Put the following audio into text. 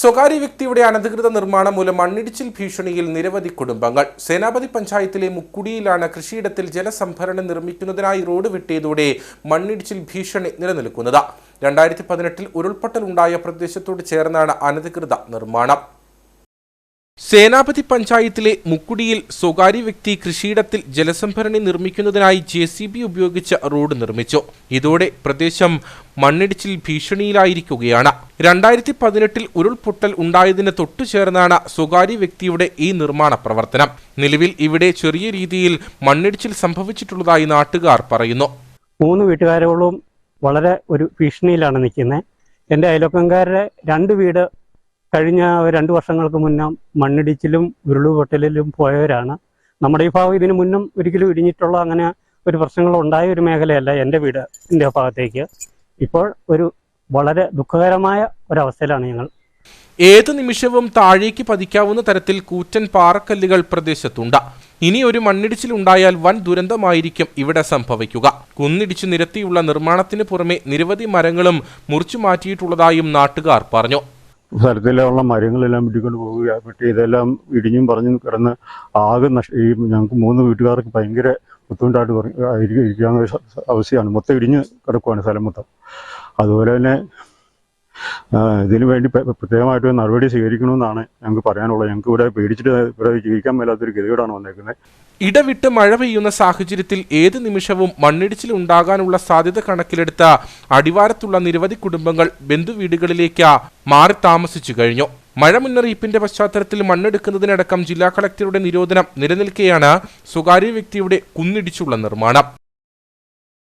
സ്വകാര്യ വ്യക്തിയുടെ അനധികൃത നിർമ്മാണം മൂലം മണ്ണിടിച്ചിൽ ഭീഷണിയിൽ നിരവധി കുടുംബങ്ങൾ. സേനാപതി പഞ്ചായത്തിലെ മുക്കുടിയിലാണ് കൃഷിയിടത്തിൽ ജലസംഭരണം നിർമ്മിക്കുന്നതിനായി റോഡ് വെട്ടിയതോടെ മണ്ണിടിച്ചിൽ ഭീഷണി നിലനിൽക്കുന്നത്. രണ്ടായിരത്തി പതിനെട്ടിൽ ഉരുൾപൊട്ടലുണ്ടായ പ്രദേശത്തോട് ചേർന്നാണ് അനധികൃത നിർമ്മാണം. സേനാപതി പഞ്ചായത്തിലെ മുക്കുടിയിൽ സ്വകാര്യ വ്യക്തി കൃഷിയിടത്തിൽ ജലസംഭരണി നിർമ്മിക്കുന്നതിനായി ജെ സി ബി ഉപയോഗിച്ച് റോഡ് നിർമ്മിച്ചു. ഇതോടെ പ്രദേശം മണ്ണിടിച്ചിൽ ഭീഷണിയിലായിരിക്കുകയാണ്. രണ്ടായിരത്തി പതിനെട്ടിൽ ഉരുൾപൊട്ടൽ ഉണ്ടായതിന് തൊട്ടുചേർന്നാണ് സ്വകാര്യ വ്യക്തിയുടെ ഈ നിർമ്മാണ പ്രവർത്തനം. നിലവിൽ ഇവിടെ ചെറിയ രീതിയിൽ മണ്ണിടിച്ചിൽ സംഭവിച്ചിട്ടുള്ളതായി നാട്ടുകാർ പറയുന്നു. മൂന്ന് വീട്ടുകാരോളം വളരെ ഒരു ഭീഷണിയിലാണ് നിൽക്കുന്നത്. എന്റെ അയൽവക്കംകാരുടെ രണ്ട് വീട് കഴിഞ്ഞ രണ്ടു വർഷങ്ങൾക്ക് മുന്നേ മണ്ണിടിച്ചിലും ഉരുളുപൊട്ടലിലും പോയവരാണ്. നമ്മുടെ ഈ ഭാഗം ഇതിനു മുന്നും ഒരിക്കലും ഇടിഞ്ഞിട്ടുള്ള അങ്ങനെ ഒരു പ്രശ്നങ്ങൾ ഉണ്ടായ ഒരു മേഖലയല്ല എന്റെ വീട് എന്റെ ഭാഗത്തേക്ക്. ഇപ്പോൾ ഒരു വളരെ ദുഃഖകരമായ ഒരവസ്ഥയിലാണ് ഞങ്ങൾ. ഏത് നിമിഷവും താഴേക്ക് പതിക്കാവുന്ന തരത്തിൽ കൂറ്റൻ പാറക്കല്ലുകൾ പ്രദേശത്തുണ്ട്. ഇനി ഒരു മണ്ണിടിച്ചിൽ ഉണ്ടായാൽ വൻ ദുരന്തമായിരിക്കും ഇവിടെ സംഭവിക്കുക. കുന്നിടിച്ചു നിരത്തിയുള്ള നിർമ്മാണത്തിന് പുറമെ നിരവധി മരങ്ങളും മുറിച്ചു മാറ്റിയിട്ടുള്ളതായും നാട്ടുകാർ പറഞ്ഞു. സ്ഥലത്തിലുള്ള മരങ്ങളെല്ലാം വെട്ടിക്കൊണ്ട് പോവുക വെട്ടി ഇതെല്ലാം ഇടിഞ്ഞും പറഞ്ഞും കിടന്ന് ആകെ നഷ്ട ഈ ഞങ്ങൾക്ക് മൂന്ന് വീട്ടുകാർക്ക് ഭയങ്കര ബുദ്ധിമുട്ടായിട്ട് ഇരിക്കാവുന്ന അവസ്ഥയാണ്. മൊത്തം ഇടിഞ്ഞ് കിടക്കുവാണ് സ്ഥലം മൊത്തം. അതുപോലെ തന്നെ ഇതിനു വേണ്ടി പ്ര- പ്രത്യേകമായിട്ട് നടപടി സ്വീകരിക്കണമെന്നാണ് ഞങ്ങൾക്ക് പറയാനുള്ളത്. ഞങ്ങൾക്ക് ഇവിടെ പേടിച്ചിട്ട് ഇവിടെ ജീവിക്കാൻ മേലാത്തൊരു ഗതികേടാണ് വന്നേക്കുന്നത്. ഇടവിട്ട് മഴ പെയ്യുന്ന സാഹചര്യത്തിൽ ഏത് നിമിഷവും മണ്ണിടിച്ചിൽ ഉണ്ടാകാനുള്ള സാധ്യത കണക്കിലെടുത്ത അടിവാരത്തുള്ള നിരവധി കുടുംബങ്ങൾ ബന്ധുവീടുകളിലേക്ക് മാറി താമസിച്ചു കഴിഞ്ഞു. മഴ മുന്നറിയിപ്പിന്റെ പശ്ചാത്തലത്തിൽ മണ്ണെടുക്കുന്നതിനടക്കം ജില്ലാ കളക്ടറുടെ നിരോധനം നിലനിൽക്കെയാണ് സ്വകാര്യ വ്യക്തിയുടെ കുന്നിടിച്ചുള്ള നിർമ്മാണം.